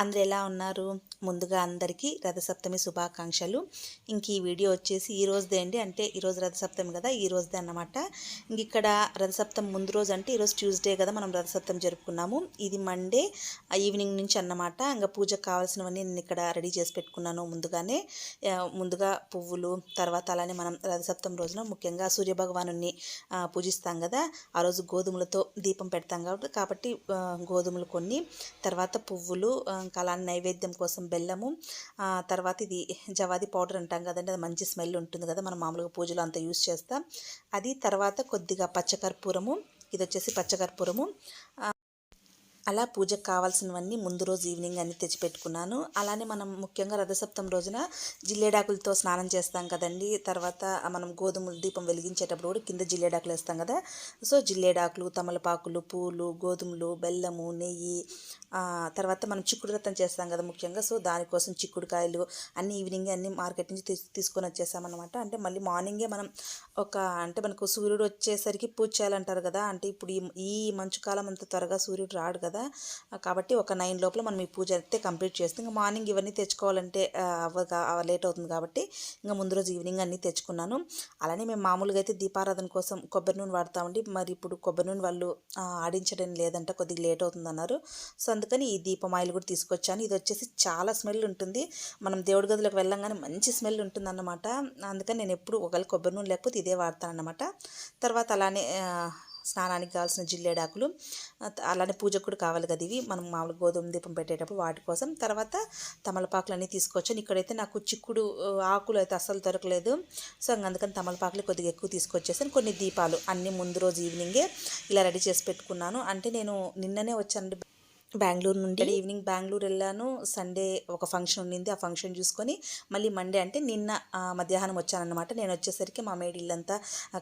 అందరు ఎలా ఉన్నారు? ముందుగా అందరికీ రథసప్తమి శుభాకాంక్షలు. ఇంక ఈ వీడియో వచ్చేసి ఈ రోజుదే అండి. అంటే ఈరోజు రథసప్తమి కదా ఈ రోజుదే అన్నమాట. ఇంక ఇక్కడ రథసప్తమి ముందు రోజు అంటే ఈరోజు ట్యూస్డే కదా మనం రథసప్తమి జరుపుకున్నాము. ఇది మండే ఈవినింగ్ నుంచి అన్నమాట. ఇంకా పూజకు కావాల్సినవన్నీ నేను ఇక్కడ రెడీ చేసి పెట్టుకున్నాను ముందుగానే. ముందుగా పువ్వులు తర్వాత అలానే మనం రథసప్తమి రోజున ముఖ్యంగా సూర్యభగవాను పూజిస్తాం కదా. ఆ రోజు గోధుమలతో దీపం పెడతాం కాబట్టి కాబట్టి గోధుమలు కొన్ని తర్వాత పువ్వులు ఆ, నైవేద్యం కోసం బెల్లము తర్వాత ఇది జవాది పౌడర్ అంటాం కదండి అది మంచి స్మెల్ ఉంటుంది కదా మనం మామూలుగా పూజలో అంత యూస్ చేస్తాం. అది తర్వాత కొద్దిగా పచ్చకర్పూరము ఇది వచ్చేసి పచ్చకర్పూరము. అలా పూజకు కావాల్సినవన్నీ ముందు రోజు ఈవినింగ్ అన్ని తెచ్చిపెట్టుకున్నాను అలానే మనం ముఖ్యంగా రథసప్తం రోజున జిల్లేడాకులతో స్నానం చేస్తాం కదండి తర్వాత మనం గోధుమల దీపం వెలిగించేటప్పుడు కూడా కింద జిల్లేడాకులు వేస్తాం కదా. సో జిల్లేడాకులు తమలపాకులు పూలు గోధుమలు బెల్లము నెయ్యి తర్వాత మనం చిక్కుడు రత్నం చేస్తాం కదా ముఖ్యంగా. సో దానికోసం చిక్కుడుకాయలు అన్ని ఈవినింగ్ అన్ని మార్కెట్ నుంచి తీసుకొని వచ్చేసామన్నమాట. అంటే మళ్ళీ మార్నింగే మనం ఒక అంటే మనకు సూర్యుడు వచ్చేసరికి పూజ చేయాలంటారు కదా. అంటే ఇప్పుడు ఈ ఈ మంచు కాలం అంత త్వరగా సూర్యుడు రాడు కదా. కాబట్టి ఒక నైన్ లోపల మనం ఈ పూజ అయితే కంప్లీట్ చేస్తాం ఇంకా మార్నింగ్ ఇవన్నీ తెచ్చుకోవాలంటే అవ్వగా లేట్ అవుతుంది కాబట్టి ఇంకా ముందు రోజు ఈవినింగ్ అన్నీ తెచ్చుకున్నాను. అలానే మేము మామూలుగా అయితే దీపారాధన కోసం కొబ్బరి నూనె వాడతామండి. మరి ఇప్పుడు కొబ్బరి నూనె వాళ్ళు ఆడించడం లేదంట కొద్దిగా లేట్ అవుతుంది అన్నారు సో అందుకని ఈ దీపం ఆయిల్ కూడా తీసుకొచ్చాను. ఇది వచ్చేసి చాలా స్మెల్ ఉంటుంది. మనం దేవుడి గదిలోకి వెళ్ళంగానే మంచి స్మెల్ ఉంటుంది అన్నమాట అందుకని నేను ఎప్పుడు ఒకవేళ కొబ్బరి నూనె లేకపోతే ఇదే వాడతాను అన్నమాట తర్వాత అలానే స్నానానికి కావాల్సిన జిల్లేడాకులు అలానే పూజకు కూడా కావాలి కదా ఇవి. మనం మామూలు గోధుమ దీపం పెట్టేటప్పుడు వాటి కోసం. తర్వాత తమలపాకులు అన్నీ తీసుకొచ్చాను. ఇక్కడైతే నాకు చిక్కుడు ఆకులు అయితే అస్సలు దొరకలేదు. సో అందుకని తమలపాకులు కొద్దిగా ఎక్కువ తీసుకొచ్చేసాను. కొన్ని దీపాలు అన్నీ ముందు రోజు ఈవినింగే ఇలా రెడీ చేసి పెట్టుకున్నాను. అంటే నేను నిన్ననే వచ్చాను బెంగళూరు నుండి ఈవినింగ్ బెంగళూరు వెళ్ళాను. సండే ఒక ఫంక్షన్ ఉండింది. ఆ ఫంక్షన్ చూసుకొని మళ్ళీ మండే అంటే నిన్న మధ్యాహ్నం వచ్చానన్నమాట. నేను వచ్చేసరికి మా మేడి ఇల్లంతా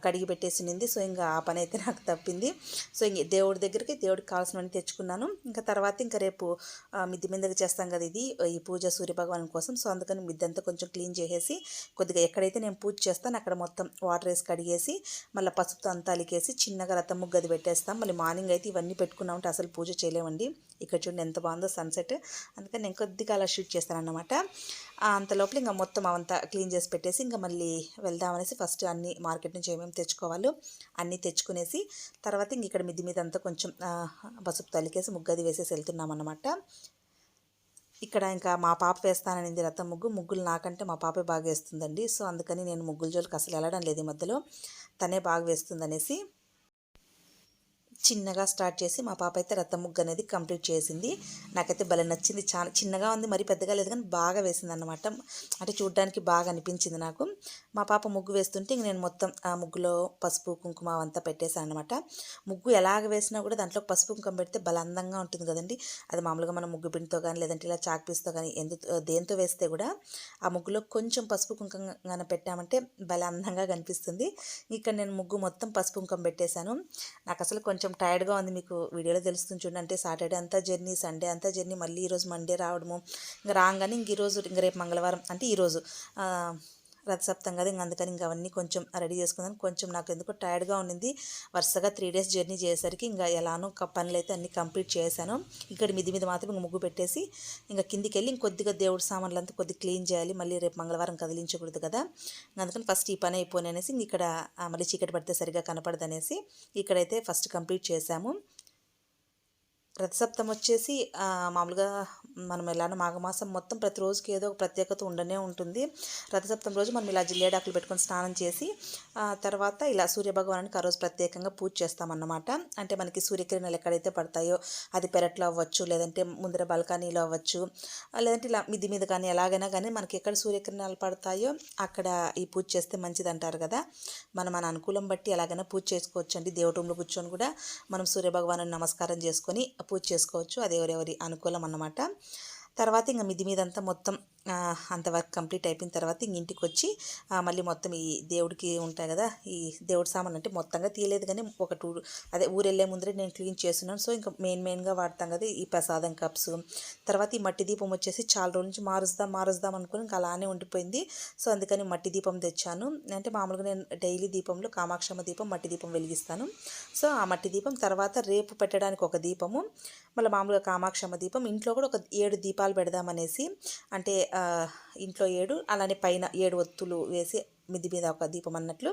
కడిగి పెట్టేసింది సో ఇంకా ఆ పని అయితే నాకు తప్పింది. సో ఇంక దేవుడి దగ్గరికి దేవుడికి కావాల్సినవన్నీ తెచ్చుకున్నాను. ఇంకా తర్వాత ఇంకా రేపు మిద్ది మీదకి చేస్తాం కదా ఇది ఈ పూజ సూర్యభగవాన్ కోసం. సో అందుకని మిద్దంతా కొంచెం క్లీన్ చేసేసి కొద్దిగా ఎక్కడైతే నేను పూజ చేస్తాను అక్కడ మొత్తం వాటర్ వేసి కడిగేసి మళ్ళీ పసుపుతో అంతా అలికేసి చిన్నగా రథం ముగ్గు అది పెట్టేస్తాం. మళ్ళీ మార్నింగ్ అయితే ఇవన్నీ పెట్టుకున్నామంటే అసలు పూజ చేయలేమండి. ఇక్కడ చూడండి ఎంత బాగుందో సన్సెట్ అందుకని నేను కొద్దిగా అలా షూట్ చేస్తానన్నమాట. అంత లోపల ఇంకా మొత్తం అవంతా క్లీన్ చేసి పెట్టేసి ఇంకా మళ్ళీ వెళ్దామనేసి ఫస్ట్ అన్ని మార్కెట్ నుంచి ఏమేమి తెచ్చుకోవాలో అన్నీ తెచ్చుకునేసి తర్వాత ఇంక ఇక్కడ మిద్ది మీద అంతా కొంచెం పసుపు తలికేసి ముగ్గది వేసేసి వెళ్తున్నామన్నమాట. ఇక్కడ ఇంకా మా పాప వేస్తానని రథం ముగ్గు. ముగ్గులు నాకంటే మా పాపే బాగా వేస్తుందండి. సో అందుకని నేను ముగ్గుల జోలికి అసలు వెళ్ళడం లేదు ఈ మధ్యలో. తనే బాగా వేస్తుందనేసి చిన్నగా స్టార్ట్ చేసి మా పాప అయితే రథం ముగ్గు అనేది కంప్లీట్ చేసింది. నాకైతే భలే నచ్చింది. చాలా చిన్నగా ఉంది మరి పెద్దగా లేదు కానీ బాగా వేసింది అనమాట అంటే చూడడానికి బాగా అనిపించింది నాకు. మా పాప ముగ్గు వేస్తుంటే ఇంక నేను మొత్తం ఆ ముగ్గులో పసుపు కుంకుమ అంతా పెట్టేశాను అనమాట ముగ్గు ఎలాగ వేసినా కూడా దాంట్లో పసుపు కుంకుమ పెడితే భలే అందంగా ఉంటుంది కదండి. అది మామూలుగా మనం ముగ్గు పిండితో కానీ లేదంటే ఇలా చాక్ పీస్తో కానీ ఎందు దేంతో వేస్తే కూడా ఆ ముగ్గులో కొంచెం పసుపు కుంకుమ కానీ పెట్టామంటే భలే అందంగా కనిపిస్తుంది. ఇక్కడ నేను ముగ్గు మొత్తం పసుపు కుంకుమ పెట్టేశాను. నాకు అసలు కొంచెం టైర్డ్గా ఉంది మీకు వీడియోలో తెలుస్తుంది చూడండి. అంటే సాటర్డే అంతా జర్నీ సండే అంతా జర్నీ మళ్ళీ ఈరోజు మండే రావడము. ఇంకా రాగానే ఇంక ఈరోజు ఇంక రేపు మంగళవారం అంటే ఈరోజు రథసప్తం కదా ఇంక అందుకని ఇంక అవన్నీ కొంచెం రెడీ చేసుకున్నాను కొంచెం నాకు ఎందుకో టైర్డ్గా ఉండింది. వరుసగా త్రీ డేస్ జర్నీ చేసేసరికి ఇంకా ఎలానో క- పనులు అయితే అన్నీ కంప్లీట్ చేశాను. ఇక్కడ మిది మీద మాత్రం ఇంక ముగ్గు పెట్టేసి ఇంకా కిందికి వెళ్ళి ఇంకొద్దిగా దేవుడి సామాన్లు అంతా కొద్దిగా క్లీన్ చేయాలి. మళ్ళీ రేపు మంగళవారం కదిలించకూడదు కదా. అందుకని ఫస్ట్ ఈ పని అయిపోయి అనేసి ఇక్కడ మళ్ళీ చీకటి పడితే సరిగా కనపడదనేసి ఇక్కడైతే ఫస్ట్ కంప్లీట్ చేశాము. రథసప్తం వచ్చేసి మామూలుగా మనం ఎలానో మాఘమాసం మొత్తం ప్రతిరోజుకి ఏదో ఒక ప్రత్యేకత ఉండనే ఉంటుంది. రథసప్తం రోజు మనం ఇలా జిల్లేడాకులు పెట్టుకొని స్నానం చేసి తర్వాత ఇలా సూర్యభగవానికి ఆ రోజు ప్రత్యేకంగా పూజ చేస్తామన్నమాట. అంటే మనకి సూర్యకిరణాలు ఎక్కడైతే పడతాయో అది పెరట్లో అవ్వచ్చు లేదంటే ముందర బాల్కనీలో అవ్వచ్చు లేదంటే ఇలా మిది మీద కానీ ఎలాగైనా కానీ మనకి ఎక్కడ సూర్యకిరణాలు పడతాయో అక్కడ ఈ పూజ చేస్తే మంచిది అంటారు కదా. మనం మన అనుకూలం బట్టి ఎలాగైనా పూజ చేసుకోవచ్చు అండి దేవుడి రూమ్లో కూర్చొని కూడా మనం సూర్యభగవాను నమస్కారం చేసుకొని పూజ చేసుకోవచ్చు. అది ఎవరెవరి అనుకూలం అన్నమాట. తర్వాత ఇంకా మిది మీదంతా మొత్తం అంత వర్క్ కంప్లీట్ అయిపోయిన తర్వాత ఇంటికి వచ్చి మళ్ళీ మొత్తం ఈ దేవుడికి ఉంటాయి కదా ఈ దేవుడి సామాన్ అంటే మొత్తంగా తీయలేదు కానీ ఒక టూ అదే ఊరు వెళ్ళే ముందరే నేను క్లీన్ చేస్తున్నాను. సో ఇంకా మెయిన్ మెయిన్గా వాడతాం కదా ఈ ప్రసాదం కప్స్. తర్వాత ఈ మట్టి దీపం వచ్చేసి చాలా రోజుల నుంచి మారుస్తాం మారుస్తాం అనుకుని ఇంకా అలానే ఉండిపోయింది. సో అందుకని మట్టి దీపం తెచ్చాను. అంటే మామూలుగా నేను డైలీ దీపంలో కామాక్షమ్మ దీపం మట్టి దీపం వెలిగిస్తాను. సో ఆ మట్టి దీపం తర్వాత రేపు పెట్టడానికి ఒక దీపము మళ్ళీ మామూలుగా కామాక్షమ్మ దీపం ఇంట్లో కూడా ఒక ఏడు దీపాలు పెడదామనేసి అంటే ఇంట్లో ఏడు అలానే పైన ఏడు ఒత్తులు వేసి మిద్ది మీద ఒక దీపం అన్నట్లు.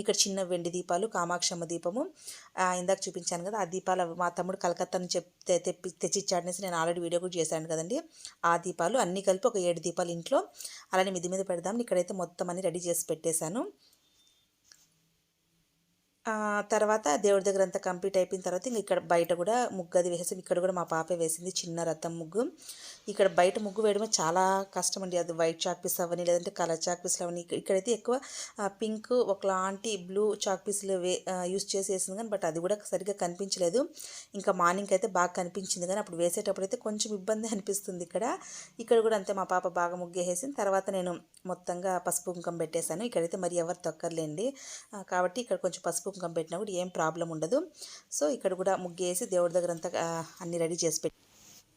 ఇక్కడ చిన్న వెండి దీపాలు కామాక్షమ్మ దీపము. ఇందాక చూపించాను కదా ఆ దీపాలు మా తమ్ముడు కలకత్తా నుంచి చెప్తే తెప్పి తెచ్చిచ్చాడనేసి నేను ఆల్రెడీ వీడియో కూడా చేశాను కదండి. ఆ దీపాలు అన్నీ కలిపి ఒక ఏడు దీపాలు ఇంట్లో. అలానే మిద్ది మీద పెడదాం. ఇక్కడైతే మొత్తం అన్ని రెడీ చేసి పెట్టేశాను. తర్వాత దేవుడి దగ్గర అంతా కంప్లీట్ అయిపోయిన తర్వాత ఇంక ఇక్కడ బయట కూడా ముగ్గు అది వేసాం ఇక్కడ కూడా మా పాపే వేసింది చిన్న రథం ముగ్గు. ఇక్కడ బయట ముగ్గు వేయడమే చాలా కష్టం అండి అది వైట్ చాక్ పీస్ అవని లేదంటే కలర్ చాక్ పీస్లు అవని. ఇక్కడైతే ఎక్కువ పింక్ ఒకలాంటి బ్లూ చాక్ పీస్లు వే యూస్ చేసి వేసింది కానీ బట్ అది కూడా సరిగ్గా కనిపించలేదు. ఇంకా మార్నింగ్ అయితే బాగా కనిపించింది కానీ అప్పుడు వేసేటప్పుడు అయితే కొంచెం ఇబ్బంది అనిపిస్తుంది ఇక్కడ. ఇక్కడ కూడా అంతే మా పాప బాగా ముగ్గు తర్వాత నేను మొత్తంగా పసుపు కుంకం పెట్టేశాను. ఇక్కడైతే మరి ఎవరు తొక్కర్లేండి. కాబట్టి ఇక్కడ కొంచెం పసుపు కుంకం పెట్టినా కూడా ఏం ప్రాబ్లం ఉండదు. సో ఇక్కడ కూడా ముగ్గు వేసి దేవుడి దగ్గర అంతా అన్ని రెడీ చేసి పెట్టి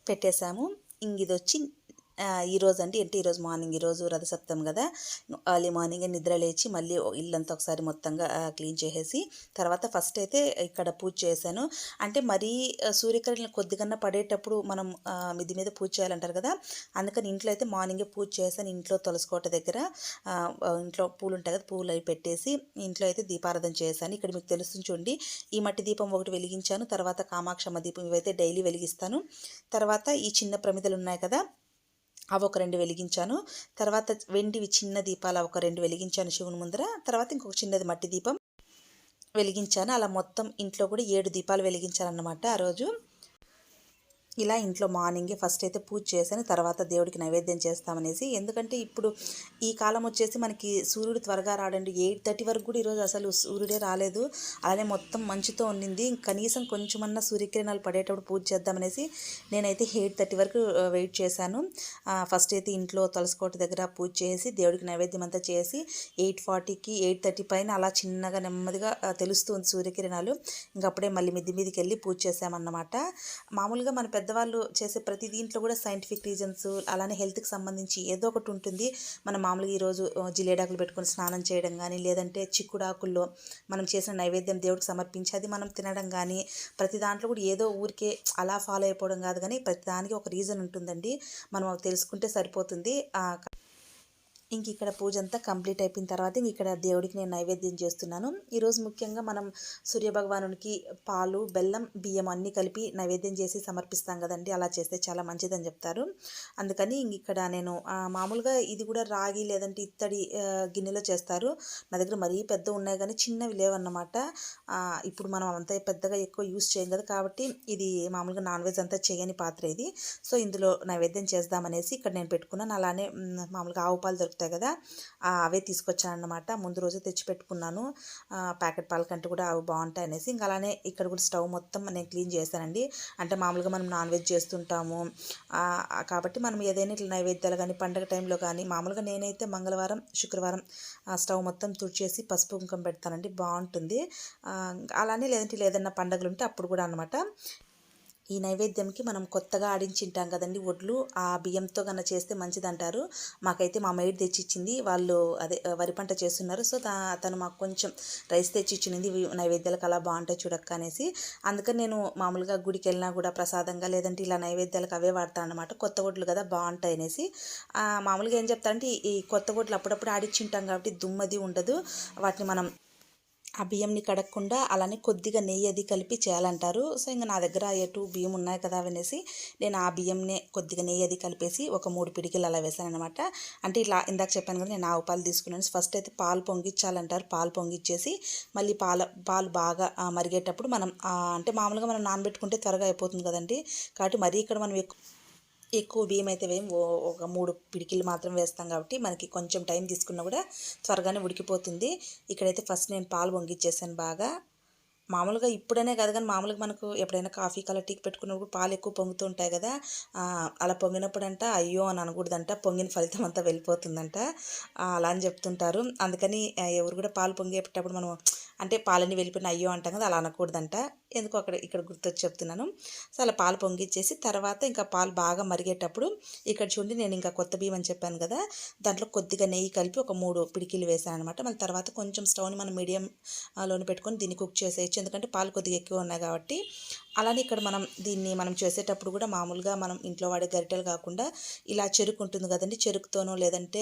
పెట్టేశాము. ఇంక ఇది వచ్చి ఆ, ఈరోజు అంటే ఏంటి? ఈరోజు మార్నింగ్ ఈరోజు రథసప్తం కదా. ఎర్లీ మార్నింగ్ నిద్ర లేచి మళ్ళీ ఇల్లంతా ఒకసారి మొత్తంగా క్లీన్ చేసేసి తర్వాత ఫస్ట్ అయితే ఇక్కడ పూజ చేశాను. అంటే మరీ సూర్యకరణ సూర్యకిరణాలు కొద్దిగా పడేటప్పుడు మనం మిది మీద పూజ చేయాలంటారు కదా. అందుకని ఇంట్లో అయితే మార్నింగే పూజ చేశాను ఇంట్లో తులసికోట దగ్గర. ఇంట్లో పూలు ఉంటాయి కదా పూలు అవి పెట్టేసి ఇంట్లో అయితే దీపారాధన చేశాను. ఇక్కడ మీకు తెలుస్తుంది చూడండి ఈ మట్టి దీపం ఒకటి వెలిగించాను తర్వాత కామాక్షమ్మ దీపం ఇవైతే డైలీ వెలిగిస్తాను. తర్వాత ఈ చిన్న ప్రమిదలు ఉన్నాయి కదా అవి ఒక రెండు వెలిగించాను. తర్వాత వెండివి చిన్న దీపాలు ఒక రెండు వెలిగించాను శివుని ముందర. తర్వాత ఇంకొక చిన్నది మట్టి దీపం వెలిగించాను. అలా మొత్తం ఇంట్లో కూడా ఏడు దీపాలు వెలిగించాలన్నమాట ఆ రోజు. ఇలా ఇంట్లో మార్నింగే ఫస్ట్ అయితే పూజ చేశాను తర్వాత దేవుడికి నైవేద్యం చేస్తామనేసి. ఎందుకంటే ఇప్పుడు ఈ కాలం వచ్చేసి మనకి సూర్యుడు త్వరగా రాడండి. ఎయిట్ థర్టీ వరకు కూడా ఈరోజు అసలు సూర్యుడే రాలేదు. అలానే మొత్తం మంచుతో ఉండింది. కనీసం కొంచెమన్నా సూర్యకిరణాలు పడేటప్పుడు పూజ చేద్దామనేసి నేనైతే ఎయిట్ థర్టీ వరకు వెయిట్ చేశాను. ఫస్ట్ అయితే ఇంట్లో తులసికోట దగ్గర పూజ చేసి దేవుడికి నైవేద్యం అంతా చేసి ఎయిట్ ఫార్టీకి ఎయిట్ థర్టీ పైన అలా చిన్నగా నెమ్మదిగా తెలుస్తుంది సూర్యకిరణాలు. ఇంక అప్పుడే మళ్ళీ మిద్ది మీదకి వెళ్ళి పూజ చేసామన్నమాట మామూలుగా మన పెద్ద పెద్దవాళ్ళు చేసే ప్రతి దీంట్లో కూడా సైంటిఫిక్ రీజన్స్ అలానే హెల్త్కి సంబంధించి ఏదో ఒకటి ఉంటుంది. మనం మామూలుగా ఈరోజు జిలేడాకులు పెట్టుకొని స్నానం చేయడం కానీ లేదంటే చిక్కుడాకుల్లో మనం చేసిన నైవేద్యం దేవుడికి సమర్పించి అది మనం తినడం కానీ ప్రతి దాంట్లో కూడా ఏదో ఊరికే అలా ఫాలో అయిపోవడం కాదు కానీ ప్రతి దానికి ఒక రీజన్ ఉంటుందండి. మనం అది తెలుసుకుంటే సరిపోతుంది. ఇంక ఇక్కడ పూజ అంతా కంప్లీట్ అయిపోయిన తర్వాత ఇంక ఇక్కడ దేవుడికి నేను నైవేద్యం చేస్తున్నాను. ఈరోజు ముఖ్యంగా మనం సూర్యభగవానునికి పాలు బెల్లం బియ్యం అన్నీ కలిపి నైవేద్యం చేసి సమర్పిస్తాం కదండి. అలా చేస్తే చాలా మంచిదని చెప్తారు. అందుకని ఇంక ఇక్కడ నేను మామూలుగా ఇది కూడా రాగి లేదంటే ఇత్తడి గిన్నెలో చేస్తారు. నా దగ్గర మరీ పెద్ద ఉన్నాయి కానీ చిన్నవి లేవన్నమాట. ఇప్పుడు మనం అంత పెద్దగా ఎక్కువ యూస్ చేయం కదా కాబట్టి ఇది మామూలుగా నాన్ వెజ్ అంతా చేయని పాత్ర ఇది. సో ఇందులో నైవేద్యం చేద్దామనేసి ఇక్కడ నేను పెట్టుకున్నాను. అలానే మామూలుగా ఆవు పాలు దొరుకుతాయి కదా అవే తీసుకొచ్చానమాట ముందు రోజు తెచ్చిపెట్టుకున్నాను. ప్యాకెట్ పాల కంటే కూడా అవి బాగుంటాయి అనేసి. ఇంకా అలానే ఇక్కడ కూడా స్టవ్ మొత్తం నేను క్లీన్ చేశానండి. అంటే మామూలుగా మనం నాన్ వెజ్ చేస్తుంటాము కాబట్టి మనం ఏదైనా ఇట్లా నైవేద్యాలు కానీ పండగ టైంలో కానీ మామూలుగా నేనైతే మంగళవారం శుక్రవారం స్టవ్ మొత్తం తుడిచేసి పసుపు కుంకం పెడతానండి. బాగుంటుంది. అలానే లేదంటే ఏదైనా పండగలు ఉంటే అప్పుడు కూడా అనమాట ఈ నైవేద్యంకి మనం కొత్తగా ఆడించింటాం కదండి వడ్లు ఆ బియ్యంతో కన్నా చేస్తే మంచిది అంటారు మాకైతే మా మైడ్ తెచ్చిచ్చింది. వాళ్ళు అదే వరి పంట చేస్తున్నారు. సో తను మాకు కొంచెం రైస్ తెచ్చిచ్చింది. నైవేద్యాలకు అలా బాగుంటాయి చూడక్క అనేసి. అందుకని నేను మామూలుగా గుడికి వెళ్ళినా కూడా ప్రసాదంగా లేదంటే ఇలా నైవేద్యాలకు అవే వాడతాను అనమాట కొత్త వడ్లు కదా బాగుంటాయి అనేసి. మామూలుగా ఏం చెప్తారంటే ఈ- కొత్త వడ్లు అప్పుడప్పుడు ఆడిచ్చింటాం కాబట్టి దుమ్మది ఉండదు. వాటిని మనం ఆ బియ్యంని కడగకుండా అలానే కొద్దిగా నెయ్యి అది కలిపి చేయాలంటారు. సో ఇంకా నా దగ్గర ఎటు బియ్యం ఉన్నాయి కదా అనేసి నేను ఆ బియ్యంనే కొద్దిగా నెయ్యి అది కలిపేసి ఒక మూడు పిడికిలు అలా వేసాను అనమాట అంటే ఇలా ఇందాక చెప్పాను కదా నేను ఆవు పాలు తీసుకున్నాను. ఫస్ట్ అయితే పాలు పొంగిచ్చాలంటారు. పాలు పొంగిచ్చేసి మళ్ళీ పాల పాలు బాగా మరిగేటప్పుడు మనం అంటే మామూలుగా మనం నానబెట్టుకుంటే త్వరగా అయిపోతుంది కదండి. కాబట్టి మరీ ఇక్కడ మనం ఎక్కువ ఎక్కువ బియ్యం అయితే వేయం. ఓ- ఒక మూడు పిడికిలు మాత్రం వేస్తాం కాబట్టి మనకి కొంచెం టైం తీసుకున్నా కూడా త్వరగానే ఉడికిపోతుంది. ఇక్కడైతే ఫస్ట్ నేను పాలు పొంగిచ్చేసాను బాగా. మామూలుగా ఇప్పుడనే కాదు కానీ మామూలుగా మనకు ఎప్పుడైనా కాఫీ కలర్ టీకి పెట్టుకున్నప్పుడు పాలు ఎక్కువ పొంగుతూ ఉంటాయి కదా అలా పొంగినప్పుడు అంట అయ్యో అని అనకూడదంట పొంగిన ఫలితం అంతా వెళ్ళిపోతుందంట. అలా అని చెప్తుంటారు. అందుకని ఎవరు కూడా పాలు పొంగేటప్పుడు మనం అంటే పాలని వెళ్ళిపోయిన అయ్యో అంటాం కదా అలా అనకూడదంట. ఎందుకు అక్కడ ఇక్కడ గుర్తొచ్చి చెప్తున్నాను. సో అలా పాలు పొంగిచ్చేసి తర్వాత ఇంకా పాలు బాగా మరిగేటప్పుడు ఇక్కడ చూడండి నేను ఇంకా కొత్త బియ్యం అని చెప్పాను కదా దాంట్లో కొద్దిగా నెయ్యి కలిపి ఒక మూడు పిడికిలు వేసాను అనమాట మళ్ళీ తర్వాత కొంచెం స్టవ్ని మనం మీడియంలోని పెట్టుకొని దీన్ని కుక్ చేసేయచ్చు. ఎందుకంటే పాలు కొద్దిగా ఎక్కువ ఉన్నాయి కాబట్టి. అలానే ఇక్కడ మనం దీన్ని మనం చేసేటప్పుడు కూడా మామూలుగా మనం ఇంట్లో వాడే గరిటెలు కాకుండా ఇలా చెరుకు ఉంటుంది కదండి చెరుకుతోనో లేదంటే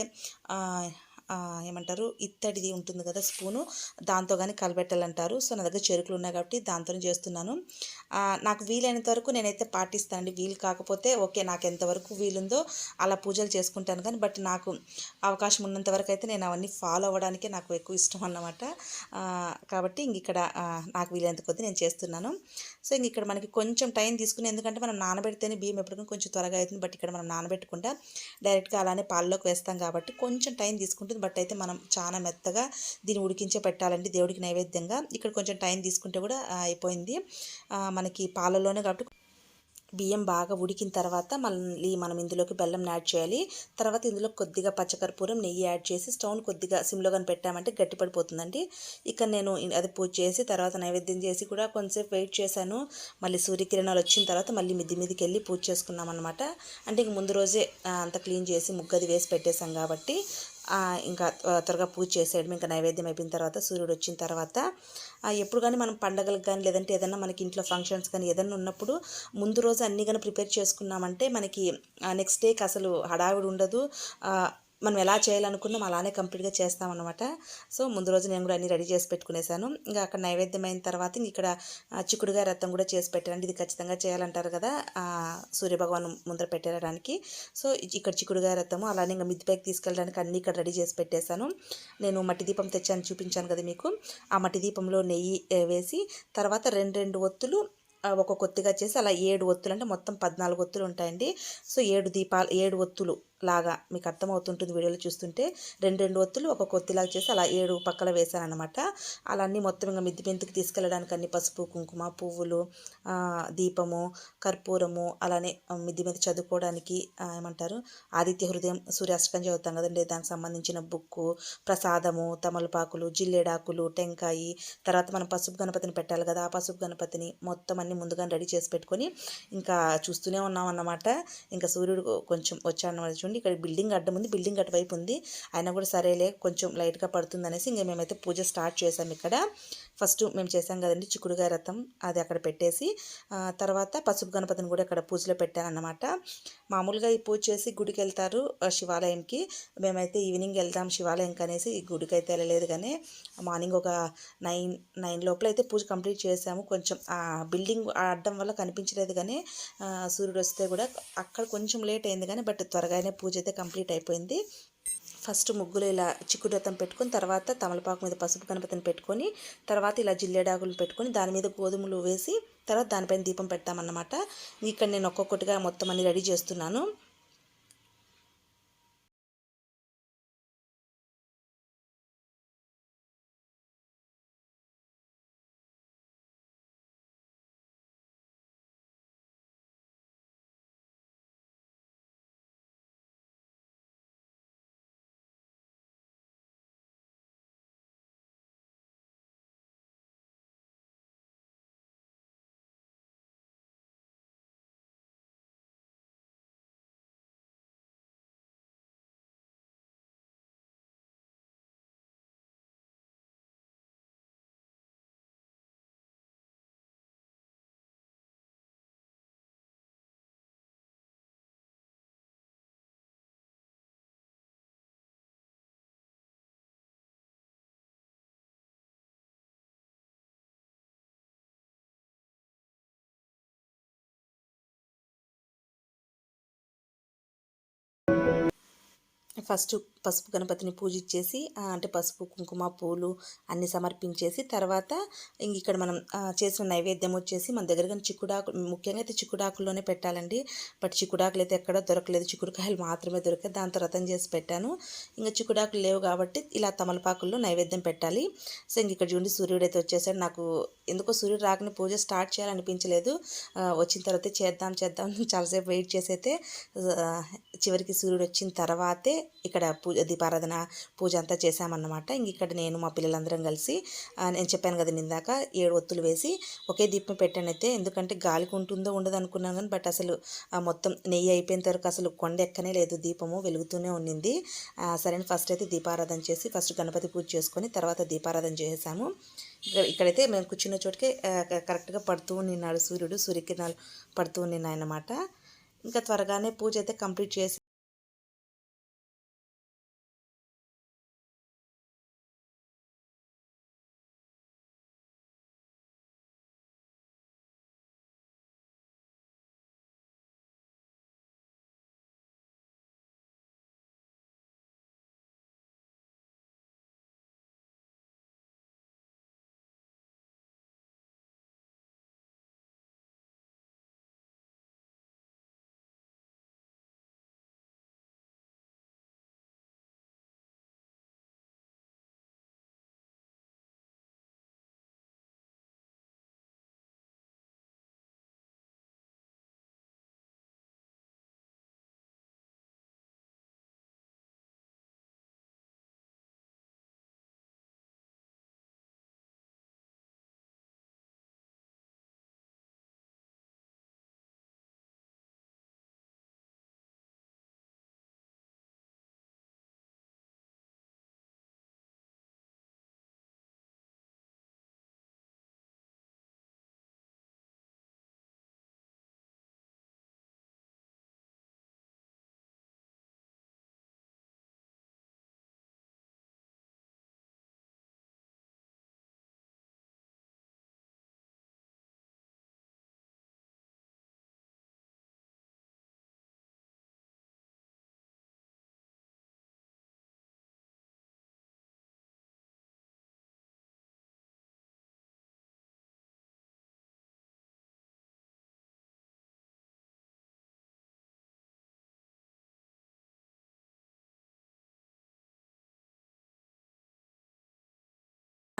ఏమంటారు ఇత్తడిది ఉంటుంది కదా స్పూను దాంతో కానీ కలబెట్టాలంటారు. సో నా దగ్గర చెరుకులు ఉన్నాయి కాబట్టి దాంతోనే చేస్తున్నాను. నాకు వీలైనంత వరకు నేనైతే పాటిస్తానండి వీలు కాకపోతే ఓకే నాకు ఎంతవరకు వీలుందో అలా పూజలు చేసుకుంటాను కానీ బట్ నాకు అవకాశం ఉన్నంత వరకు అయితే నేను అవన్నీ ఫాలో అవ్వడానికే నాకు ఎక్కువ ఇష్టం అన్నమాట. కాబట్టి ఇంక ఇక్కడ నాకు వీలైనంత కొద్దీ నేను చేస్తున్నాను. సో ఇంక ఇక్కడ మనకి కొంచెం టైం తీసుకుని ఎందుకంటే మనం నానబెడితేనే బియ్యం ఎప్పటికీ కొంచెం త్వరగా అవుతుంది. బట్ ఇక్కడ మనం నానబెట్టకుండా డైరెక్ట్గా అలానే పాలలోకి వేస్తాం కాబట్టి కొంచెం టైం తీసుకుంటుంది. బట్ అయితే మనం చాలా మెత్తగా దీన్ని ఉడికించే పెట్టాలండి దేవుడికి నైవేద్యంగా. ఇక్కడ కొంచెం టైం తీసుకుంటే కూడా అయిపోయింది. మనకి పాలలోనే కాబట్టి బియ్యం బాగా ఉడికిన తర్వాత మళ్ళీ మనం ఇందులోకి బెల్లం యాడ్ చేయాలి. తర్వాత ఇందులో కొద్దిగా పచ్చకర్పూరం నెయ్యి యాడ్ చేసి స్టవ్ను కొద్దిగా సిమ్లో కానీ పెట్టామంటే గట్టిపడిపోతుందండి ఇక నేను అది పూజ చేసి తర్వాత నైవేద్యం చేసి కూడా కొంతసేపు వెయిట్ చేశాను. మళ్ళీ సూర్యకిరణాలు వచ్చిన తర్వాత మళ్ళీ మిద్ది మీదకి వెళ్ళి పూజ చేసుకున్నాం అనమాట అంటే ఇంక ముందు రోజే అంత క్లీన్ చేసి ముగ్గది వేసి పెట్టేశాం కాబట్టి ఇంకా త్వరగా పూజ చేసేయడం ఇంకా నైవేద్యం అయిపోయిన తర్వాత సూర్యుడు వచ్చిన తర్వాత ఎప్పుడు కానీ మనం పండగలకు కానీ లేదంటే ఏదైనా మనకి ఇంట్లో ఫంక్షన్స్ కానీ ఏదైనా ఉన్నప్పుడు ముందు రోజు అన్నీ కానీ ప్రిపేర్ చేసుకున్నామంటే మనకి నెక్స్ట్ డేకి అసలు హడావిడి ఉండదు. మనం ఎలా చేయాలనుకున్నాం అలానే కంప్లీట్గా చేస్తామన్నమాట. సో ముందు రోజు నేను కూడా అన్ని రెడీ చేసి పెట్టుకునేసాను. ఇంకా అక్కడ నైవేద్యం అయిన తర్వాత ఇక్కడ చిక్కుడుగా రథం కూడా చేసి పెట్టారండి ఇది ఖచ్చితంగా చేయాలంటారు కదా సూర్యభగవాన్ ముందర పెట్టడానికి సో ఇక్కడ చిక్కుడుగా రథము అలానే ఇంకా మిద్దిపైకి తీసుకెళ్ళడానికి అన్ని ఇక్కడ రెడీ చేసి పెట్టేశాను. నేను మట్టి దీపం తెచ్చాను చూపించాను కదా మీకు. ఆ మట్టి దీపంలో నెయ్యి వేసి తర్వాత రెండు రెండు ఒత్తులు ఒక కొద్దిగా చేసి అలా ఏడు ఒత్తులు అంటే మొత్తం పద్నాలుగు ఒత్తులు ఉంటాయండి. సో ఏడు దీపాలు ఏడు ఒత్తులు లాగా మీకు అర్థమవుతుంటుంది వీడియోలో చూస్తుంటే. రెండు రెండు ఒత్తులు ఒక కొత్తిలాగా చేసి అలా ఏడు పక్కల వేసాను అనమాట అలా అన్నీ మొత్తం ఇంకా మిద్ది మెంతుకు తీసుకెళ్ళడానికి అన్ని పసుపు కుంకుమ పువ్వులు దీపము కర్పూరము అలానే మిద్ది మీద చదువుకోవడానికి ఏమంటారు ఆదిత్య హృదయం సూర్యాష్టకం చదువుతాం కదండి. దానికి సంబంధించిన బుక్కు ప్రసాదము తమలపాకులు జిల్లేడాకులు టెంకాయి తర్వాత మనం పసుపు గణపతిని పెట్టాలి కదా. ఆ పసుపు గణపతిని మొత్తం అన్ని ముందుగానే రెడీ చేసి పెట్టుకొని ఇంకా చూస్తూనే ఉన్నాం అన్నమాట ఇంకా సూర్యుడు కొంచెం వచ్చాడు చూడండి ఇక్కడ బిల్డింగ్ అడ్డం ఉంది. బిల్డింగ్ అటువైపు ఉంది. అయినా కూడా సరేలే కొంచెం లైట్గా పడుతుంది అనేసి ఇంకా మేమైతే పూజ స్టార్ట్ చేసాం ఇక్కడ. ఫస్ట్ మేము చేసాం కదండి చిక్కుడుగా రథం. అది అక్కడ పెట్టేసి తర్వాత పసుపు గణపతిని కూడా ఇక్కడ పూజలో పెట్టానన్నమాట. మామూలుగా ఈ పూజ చేసి గుడికి వెళ్తారు శివాలయంకి. మేమైతే ఈవినింగ్ వెళ్దాం శివాలయంకి అనేసి గుడికి అయితే వెళ్ళలేదు కానీ మార్నింగ్ ఒక నైన్ నైన్ లోపల అయితే పూజ కంప్లీట్ చేసాము కొంచెం బిల్డింగ్ అడ్డం వల్ల కనిపించలేదు కానీ సూర్యుడు వస్తే కూడా అక్కడ కొంచెం లేట్ అయింది కానీ బట్ త్వరగానే పూజ అయితే కంప్లీట్ అయిపోయింది. ఫస్ట్ ముగ్గులు ఇలా చిక్కుడు రథం పెట్టుకొని తర్వాత తమలపాకు మీద పసుపు గణపతిని పెట్టుకొని తర్వాత ఇలా జిల్లేడాకులు పెట్టుకొని దాని మీద గోధుమలు వేసి తర్వాత దానిపైన దీపం పెడతామన్నమాట. ఇక్కడ నేను ఒక్కొక్కటిగా మొత్తం అన్ని రెడీ చేస్తున్నాను. ఫస్ట్ పసుపు గణపతిని పూజించేసి అంటే పసుపు కుంకుమ పూలు అన్నీ సమర్పించేసి తర్వాత ఇక్కడ మనం చేసిన నైవేద్యం వచ్చేసి మన దగ్గర కానీ చిక్కుడాకు ముఖ్యంగా అయితే చిక్కుడాకుల్లోనే పెట్టాలండి. బట్ చిక్కుడాకులు అయితే ఎక్కడ దొరకలేదు. చిక్కుడుకాయలు మాత్రమే దొరికాయి. దాంతో రతం చేసి పెట్టాను. ఇంకా చిక్కుడాకులు లేవు కాబట్టి ఇలా తమలపాకుల్లో నైవేద్యం పెట్టాలి. సో ఇంక ఇక్కడ చూడండి సూర్యుడు అయితే వచ్చేసాడు. నాకు ఎందుకో సూర్యుడు రాకని పూజ స్టార్ట్ చేయాలనిపించలేదు. వచ్చిన తర్వాత చేద్దాం చేద్దాం చాలాసేపు వెయిట్ చేసి అయితే చివరికి సూర్యుడు వచ్చిన తర్వాతే ఇక్కడ పూజ దీపారాధన పూజ అంతా చేశామన్నమాట. ఇంక ఇక్కడ నేను మా పిల్లలందరం కలిసి నేను చెప్పాను కదా నిందాక ఏడు ఒత్తులు వేసి ఒకే దీపం పెట్టానైతే ఎందుకంటే గాలికి ఉంటుందో ఉండదు అనుకున్నాను కానీ బట్ అసలు మొత్తం నెయ్యి అయిపోయిన తర్వాత అసలు కొండ ఎక్కనే లేదు దీపము వెలుగుతూనే ఉండింది. సరే ఫస్ట్ అయితే దీపారాధన చేసి ఫస్ట్ గణపతి పూజ చేసుకొని తర్వాత దీపారాధన చేసాము ఇక్కడ ఇక్కడైతే మేము కూర్చున్న చోటుకే కరెక్ట్గా పడుతూ నిన్నాడు సూర్యుడు సూర్యకిరణాలు పడుతూ నిన్నాయన్నమాట ఇంకా త్వరగానే పూజ అయితే కంప్లీట్ చేసి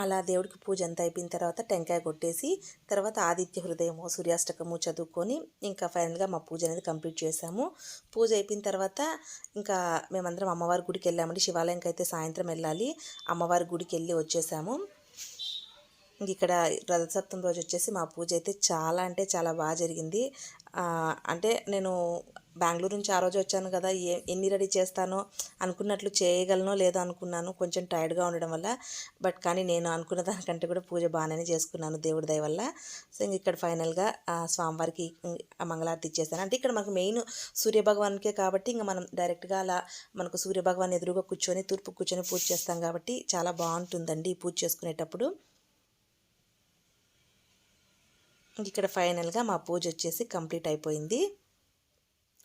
అలా దేవుడికి పూజ అంతా అయిపోయిన తర్వాత టెంకాయ కొట్టేసి తర్వాత ఆదిత్య హృదయము సూర్యాష్టకము చదువుకొని ఇంకా ఫైనల్గా మా పూజ అనేది కంప్లీట్ చేసాము పూజ అయిపోయిన తర్వాత ఇంకా మేమందరం అమ్మవారి గుడికి వెళ్ళామండి. శివాలయంకి అయితే సాయంత్రం వెళ్ళాలి. అమ్మవారి గుడికి వెళ్ళి వచ్చేసాము. ఇక్కడ రథసప్తం రోజు వచ్చేసి మా పూజ అయితే చాలా అంటే చాలా బాగా జరిగింది. అంటే నేను బెంగళూరు నుంచి ఆ రోజు వచ్చాను కదా ఏ ఎన్ని రెడీ చేస్తానో అనుకున్నట్లు చేయగలనో లేదో అనుకున్నాను. కొంచెం టైర్డ్గా ఉండడం వల్ల. బట్ కానీ నేను అనుకున్న దానికంటే కూడా పూజ బాగానే చేసుకున్నాను దేవుడి దయ వల్ల. సో ఇంక ఇక్కడ ఫైనల్గా స్వామివారికి మంగళారతి ఇచ్చేస్తాను అంటే ఇక్కడ మనకు మెయిన్ సూర్యభగవాన్కే కాబట్టి ఇంకా మనం డైరెక్ట్గా అలా మనకు సూర్యభగవాన్ ఎదురుగా కూర్చొని తూర్పు కూర్చొని పూజ చేస్తాం కాబట్టి చాలా బాగుంటుందండి పూజ చేసుకునేటప్పుడు. ఇక్కడ ఫైనల్గా మా పూజ వచ్చేసి కంప్లీట్ అయిపోయింది.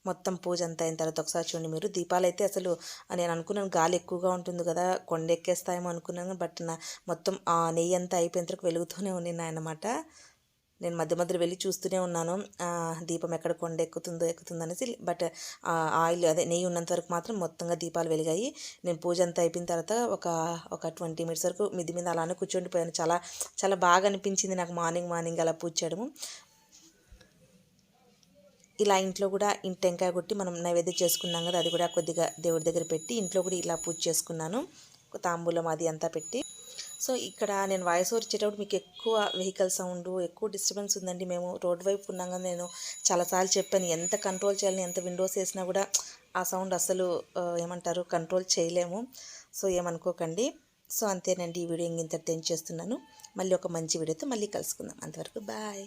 మొత్తం పూజ అంతా అయిన తర్వాత ఒకసారి చూడండి మీరు. దీపాలు అయితే అసలు నేను అనుకున్నాను గాలి ఎక్కువగా ఉంటుంది కదా కొండ ఎక్కేస్తాయేమో అనుకున్నాను బట్ నా మొత్తం ఆ నెయ్యి అంతా అయిపోయిన తర్వాత వెలుగుతూనే ఉన్నాయన్నమాట నేను మధ్య మధ్యలో వెళ్ళి చూస్తూనే ఉన్నాను. దీపం ఎక్కడ కొండ ఎక్కుతుందో ఎక్కుతుందో అనేసి బట్ ఆయిల్ అదే నెయ్యి ఉన్నంత వరకు మాత్రం మొత్తంగా దీపాలు వెలిగాయి. నేను పూజ అంతా అయిపోయిన తర్వాత ఒక ఒక ట్వంటీ మినిట్స్ వరకు మిద్ది మీద అలానే కూర్చోండిపోయాను చాలా చాలా బాగా అనిపించింది నాకు మార్నింగ్ మార్నింగ్ అలా పూజ చేయడము. ఇలా ఇంట్లో కూడా ఇంటి టెంకాయ కొట్టి మనం నైవేద్యం చేసుకున్నాం కదా అది కూడా కొద్దిగా దేవుడి దగ్గర పెట్టి ఇంట్లో కూడా ఇలా పూజ చేసుకున్నాను. తాంబూలం అది అంతా పెట్టి. సో ఇక్కడ నేను వాయిస్ ఓవర్ ఇచ్చేటప్పుడు మీకు ఎక్కువ వెహికల్ సౌండ్ ఎక్కువ డిస్టర్బెన్స్ ఉందండి. మేము రోడ్ వైపు ఉన్నాం నేను చాలాసార్లు చెప్పాను ఎంత కంట్రోల్ చేయాలని ఎంత విండోస్ వేసినా కూడా ఆ సౌండ్ అసలు ఏమంటారు కంట్రోల్ చేయలేము. సో ఏమనుకోకండి. సో అంతేనండి ఈ వీడియో ఇంత చేస్తున్నాను. మళ్ళీ ఒక మంచి వీడియోతో మళ్ళీ కలుసుకుందాం. అంతవరకు బాయ్